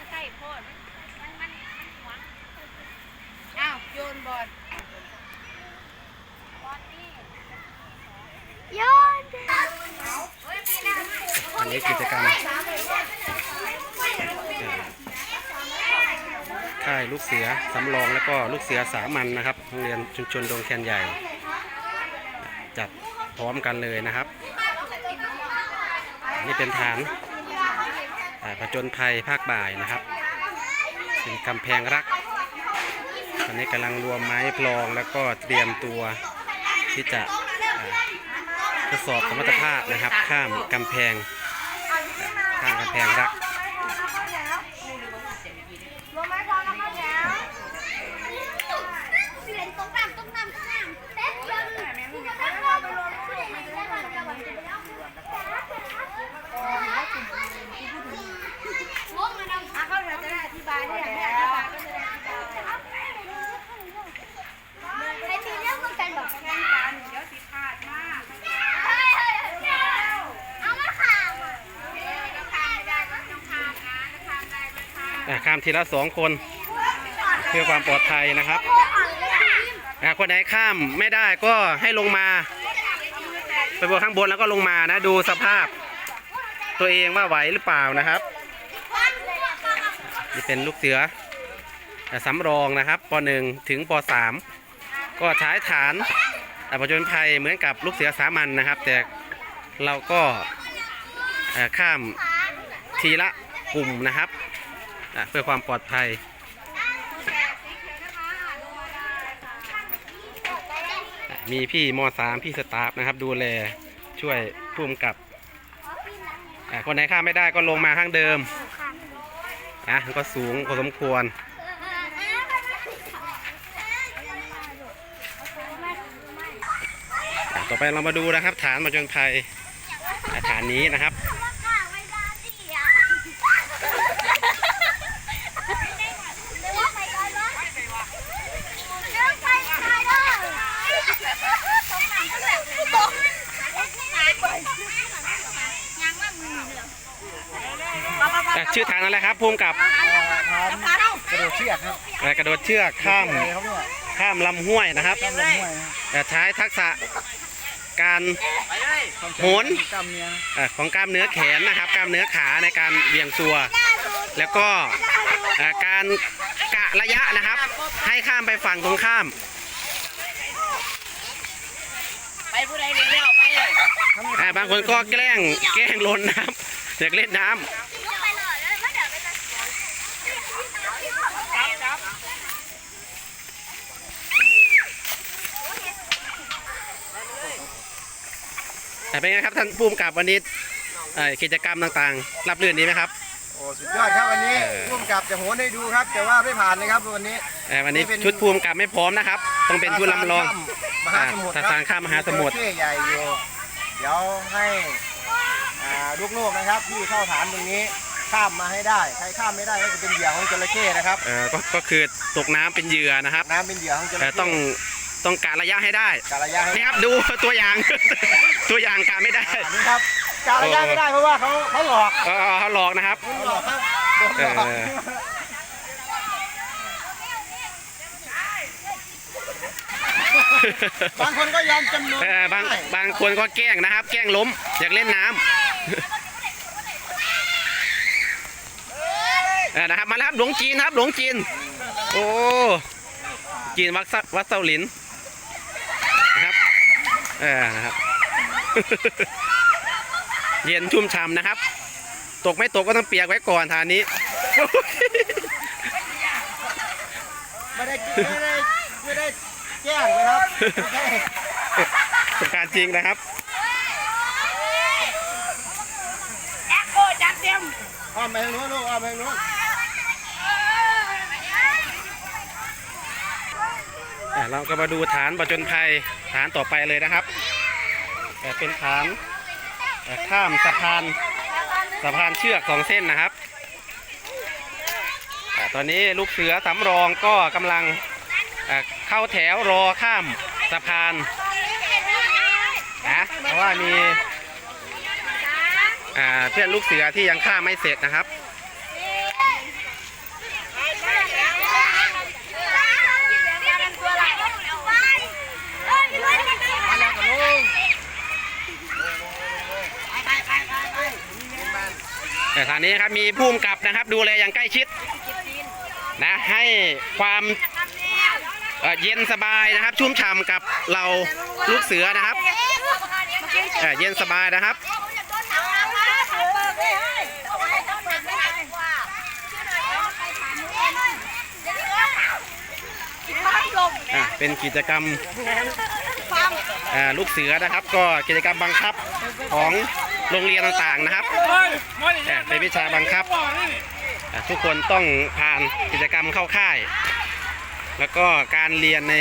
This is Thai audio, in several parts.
นใกล้โพดมันมันมันหวงอ้าวโยนบอลบอลนี่โยนอันนี้กิจกรรมค่ายลูกเสือสำรองแล้วก็ลูกเสือสามัญนนะครับโรงเรียนชุมชนดงแคนใหญ่ จัดพร้อมกันเลยนะครับ นี่เป็นฐานายผจญภัยภาคบ่ายนะครับ เป็นกำแพงรัก ตอนนี้กำลังรวมไม้พลองแล้วก็เตรียมตัวที่จะทดสอบสมรรถภาพนะครับ ข้ามกำแพงข้ามกำแพงรัก รวมไม้พอแล้วข้าวเหนียวเปลี่ยนตรงน้ำตรงน้ำตรงน้ำเต็มยังคุณจะไม่รอไปรอผู้ใดไม่ได้วันจะวันจะไปแล้วงงมันเอาข้าวเหนียวจะได้อธิบายได้อย่างนี้อธิบายก็จะได้อธิบายใครมีเรื่องต้องการบอกกันกันเดี๋ยวสิขาดมากเอามาข่าวอะต้องข้ามไม่ได้ก็ต้องข้ามนะข้ามได้ก็ ข้ามทีละสองคน เพื่อความปลอดภัยนะครับคนไหนข้ามไม่ได้ก็ให้ลงมา ไปบนข้างบนแล้วก็ลงมานะ ดูสภาพ ตัวเองว่าไหวหรือเปล่านะครับนี่เป็นลูกเสือสำรองนะครับป .1 ถึงป .3 ก็ใช้ฐานอ่าผจญภัยเหมือนกับลูกเสือสามัญนะครับ แต่เราก็ข้ามทีละกลุ่มนะครับ เพื่อความปลอดภัยมีพี่ม .3 พี่สตาฟนะครับ ดูแลช่วยพุ่มกับอ่าคนไหนข้ามไม่ได้ก็ลงมาข้างเดิมอะมันก็สูงพอสมควรต่อไปเรามาดูนะครับ ฐานมาจนภัยอ่าฐานนี้นะครับ อะชื่อฐานอะไรครับพุ่มกับกระโดดเชือกครับอ่ากระโดดเชือกข้าม อะไรครับเนี่ยข้ามลำห้วยนะครับข้ามลำห้วยนะอ่าใช้ทักษะการโหนกล้ามเนื้ออ่าของกล้ามเนื้อแขนนะครับ กล้ามเนื้อขาในการเบี่ยงตัว แล้วก็อ่าการกะระยะนะครับ ให้ข้ามไปฝั่งตรงข้าม ไปผู้ใดเรียนแล้วไปเลย อ่าบางคนก็แกล้งแกล้งลนน้ำอยากเล่นน้ำ จับจับ แต่ เป็นไงครับท่านผู้กำกับวันนี้เอ่อกิจกรรมต่างๆ รับรื่นดีไหมครับ โอ้สุดยอดครับวันนี้ร่วมกับจะโหนให้ดูครับ แต่ว่าไม่ผ่านเลยครับวันนี้เอ่อวันนี้ชุดภูมิกับไม่พร้อมนะครับ ต้องเป็นชุดลำลอง มหาสมุทรอ่าทางข้ามมหาสมุทรจระเข้ใหญ่อยู่เดี๋ยวให้อ่าลูกๆนะครับที่เข้าฐานตรงนี้ข้ามมาให้ได้ ใครข้ามไม่ได้ก็จะเป็นเหยื่อของจระเข้นะครับเอ่อก็ก็คือตกน้ำเป็นเหยื่อนะครับน้ำเป็นเหยื่อของจระเอ่อเข้ต้อง ต้องการระยะให้ได้กะระยะให้นี่ครับดูตัวอย่าง ตัวอย่างการไม่ได้อันนี้ครับกะระยะไม่ได้เพราะว่าเขาเขาหลอกเออเขาหลอกนะครับเขาหลอกครับโดนหลอกเออบางคนก็ยอมจำนวนเออบางบางคนก็แกล้งนะครับ แกล้งล้มอยากเล่นน้ำเออนะครับมาแล้วครับหลวงจีนครับหลวงจีน โอ้จีนวัดสะวัดเซาหลินนะครับ เออนะครับ เย็นชุ่มฉ่ำนะครับ ตกไม่ตกก็ต้องเปียกไว้ก่อนทานนี้ ไม่ได้ไม่ได้ไม่ได้แจ้งนะครับไม่ได้ประสบการณ์จริงนะครับแอคโคจัดเต็มอ้อมไปทางโน้นลูกอ้อมไปทางโน้น อะเราก็มาดูฐานประจนภัยฐานต่อไปเลยนะครับเอ่เป็นฐานข้ามสะพานสะพานเชือกสองเส้นนะครับตอนนี้ลูกเสือสำรองก็กำลังเข้าแถวรอข้ามสะพานนะเพราะว่ามีเพื่อนลูกเสือที่ยังข้ามไม่เสร็จนะครับ มาแล้วกับลุง ไปไปไปไปไป แต่ทานี้ครับมีผู้กำกับนะครับ ดูแลอย่างใกล้ชิดนะให้ความเย็นสบายนะครับ ชุ่มฉ่ำกับเราลูกเสือนะครับเย็นสบายนะครับเป็นกิจกรรมลูกเสือนะครับ ก็กิจกรรมบังคับของ โรงเรียนต่างๆนะครับอะเป็นวิชาบังคับอะทุกคนต้องผ่านกิจกรรมเข้าค่าย แล้วก็การเรียนใน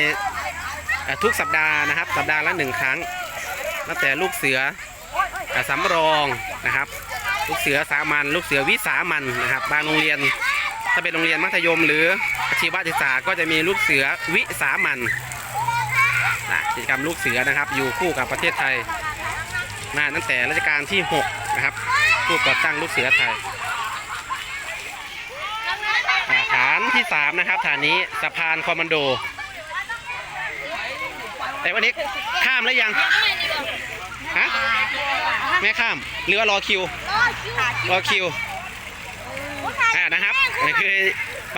อะทุกสัปดาห์นะครับ สัปดาห์ละหนึ่งครั้งตั้งแต่ลูกเสืออะสำรองนะครับ ลูกเสือสามัญลูกเสือวิสามันนะครับ บางโรงเรียนถ้าเป็นโรงเรียนมัธยม หรืออาชีวศึกษาก็จะมีลูกเสือวิสามันนะกิจกรรมลูกเสือนะครับ อยู่คู่กับประเทศไทย มาตั้งแต่รัชกาลที่ 6 นะครับผู้ก่อตั้งลูกเสือไทยฐานที่ 3 นะครับฐานนี้สะพานคอมมานโด แต่วันนี้ข้ามแล้วยังฮะไม่ข้ามหรือว่ารอคิว รอคิวอ่านะครับคือ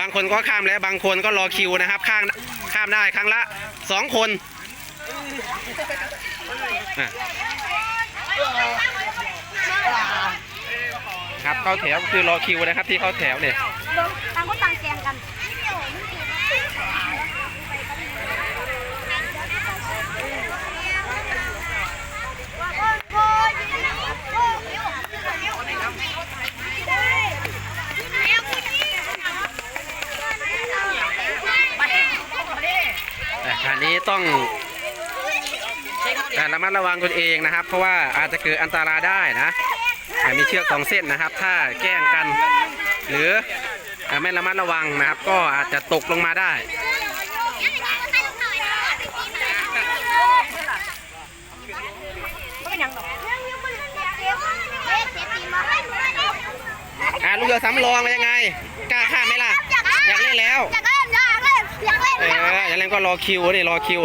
บางคนก็ข้ามแล้วบางคนก็รอคิวนะครับ ข้ามข้ามได้ครั้งละสองคนอะ ครับเข้าแถวคือรอคิวนะครับที่เข้าแถวเนี่ยต่างคนต่างแกงกันแต่อันนี้ต้องอ่า ระมัดระวังตนเองนะครับ เพราะว่าอาจจะเกิดอันตรายได้นะอ่ามีเชือกสองเส้นนะครับ ถ้าแกล้งกัน หรือไม่ระมัดระวังนะครับ ก็อาจจะตกลงมาได้อ่าลูกเรือสำรองเป็นยังไงกล้าข้ามไหมล่ะ อยากเล่นแล้วอยากเล่นอยากเล่นอยากเล่นเอออยางนั้นก็รอคิวนี่รอคิว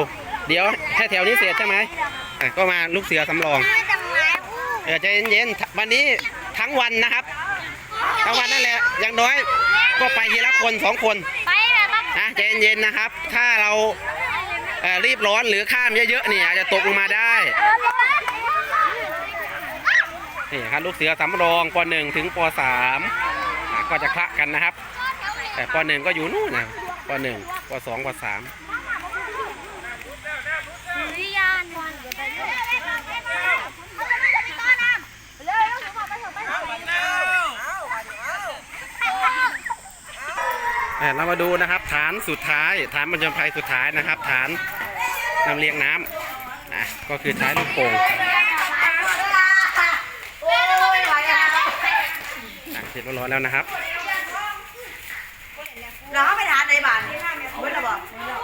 เดี๋ยวแค่แถวนี้เสร็จใช่ไหม อะก็มาลูกเสือสำรองไม่จังไรอู้เออใจเย็นๆวันนี้ทั้งวันนะครับ ทั้งวันนั่นแหละอย่างน้อย ก็ไปทีละคนสองคนไปเลยครับนะใจเย็นๆนะครับ ถ้าเราเอ่อรีบร้อนหรือข้ามเยอะๆเนี่ยอาจจะตกลงมาได้นี่ครับลูกเสือสำรองป .1 ถึงป .3 อะก็จะคละกันนะครับ แต่ป .1 ก็อยู่นู่นนะป .1 ป .2 ป .3 วิญญาณวันเดี๋ยวไปเรื่อยเลยลูกหนูบอกไปเถอะไปเถอะ เอ่อเรามาดูนะครับ ฐานสุดท้าย ฐานบรรจงภัยสุดท้ายนะครับ ฐานนำเลียงน้ำอะก็คือใช้ลูกโป่งอะเสร็จเรียบร้อยแล้วนะครับเราไปทานในบ้านไม่ระบอก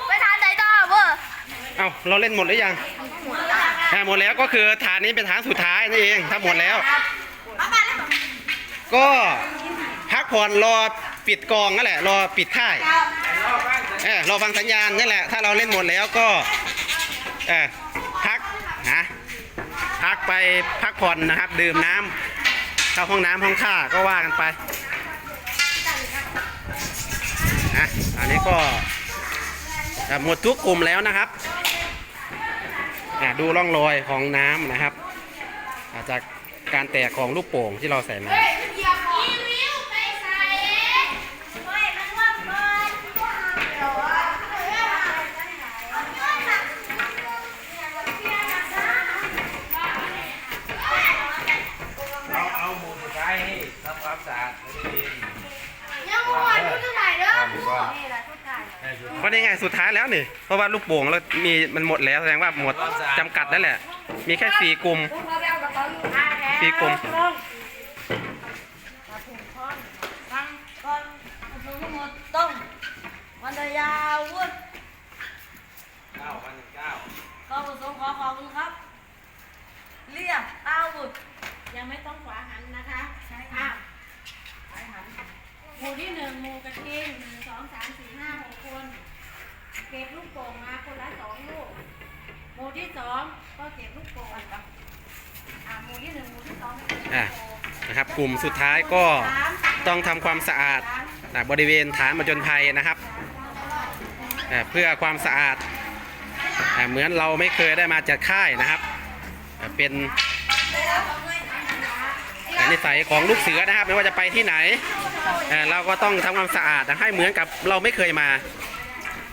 ไปทานไหนต่อเวอร์เอ้าเราเล่นหมดหรือยังอะหมดแล้วก็คือฐานนี้เป็นฐานสุดท้ายนั่นเองถ้าหมดแล้ว ก็พักผ่อนรอ ปิดกองนั่นแหละ รอปิดค่ายเออรอฟังสัญญาณนั่นแหละ ถ้าเราเล่นหมดแล้วก็เออพักนะพักไปพักผ่อนนะครับ ดื่มน้ำเข้าห้องน้ำห้องท่าก็ว่ากันไปนะอันนี้ก็หมดทุกกลุ่มแล้วนะครับอะดูร่องรอยของน้ำนะครับอาจจากการแตกของลูกโป่งที่เราใส่มาเอาหมูสุดท้ายให้ทำความสะอาดบริเวณ ยังหัวดูเท่าไหร่เด้อ ก็นี่ไงสุดท้ายแล้วนี่เพราะว่าลูกโป่งเรามีมันหมดแล้วแสดงว่าหมดจำกัดนั่นแหละ มีแค่สี่กลุ่มสี่กลุ่มต้องวันยาววุฒิเก้าพันเก้าขอประสงค์ขอขอบคุณครับ เรียกอาวุธยังไม่ต้องขวาหันนะคะใช่ค่ะขวาหันหมู่ที่หนึ่งหมู่กระทิงหนึ่งสองสามสี่ห้าหกคน เก็บลูกโป่งมาคนละสองลูก หมู่ที่สองก็เก็บลูกโป่งอ่าหมู่ที่หนึ่งหมู่ที่สองไม่เก็บลูกอะโป่งนะครับนะครับ กลุ่มสุดท้ายก็ต้องทำความสะอาดนะบริเวณฐานประจนภัยนะครับเอ่อเพื่อความสะอาดเอ่อเหมือนเราไม่เคยได้มาจัดค่ายนะครับเอ่อเป็นนิสัยของลูกเสือนะครับ ไม่ว่าจะไปที่ไหนเอ่อเราก็ต้องทำความสะอาดนะให้เหมือนกับเราไม่เคยมา